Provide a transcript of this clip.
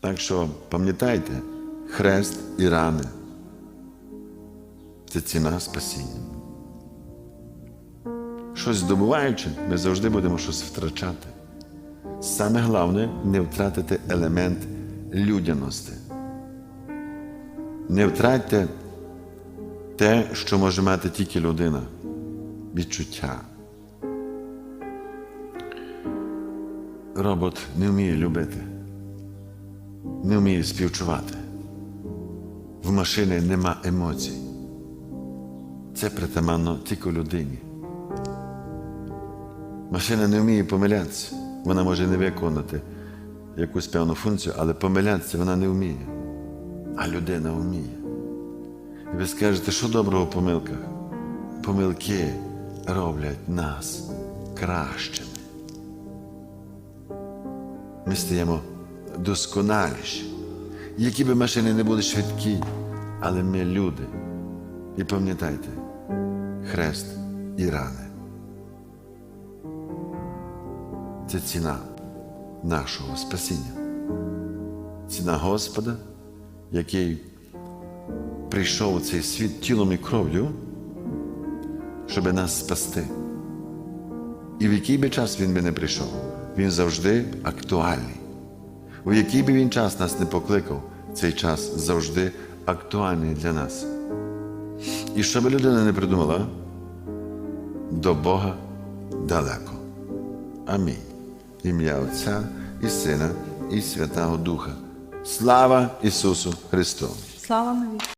Так що пам'ятайте, хрест і рани це ціна спасіння. Щось здобуваючи, ми завжди будемо щось втрачати. Саме головне не втратити елемент людяності. Не втратьте те, що може мати тільки людина відчуття. Робот не вміє любити, не вміє співчувати. В машини нема емоцій. Це притаманно тільки людині. Машина не вміє помилятися. Вона може не виконати якусь певну функцію, але помилятися вона не вміє. А людина вміє. І ви скажете, що доброго в помилках? Помилки роблять нас кращими. Ми стаємо досконаліші. Які би машини не були швидкі, але ми люди. І пам'ятайте, хрест і рани. Це ціна нашого спасіння. Ціна Господа, який прийшов у цей світ тілом і кров'ю, щоб нас спасти. І в який би час він би не прийшов, він завжди актуальний. У який би він час нас не покликав, цей час завжди актуальний для нас. І що би людина не придумала, до Бога далеко. Амінь. Ім'я Отця і Сина, і Святого Духа. Слава Ісусу Христу! Слава навіки.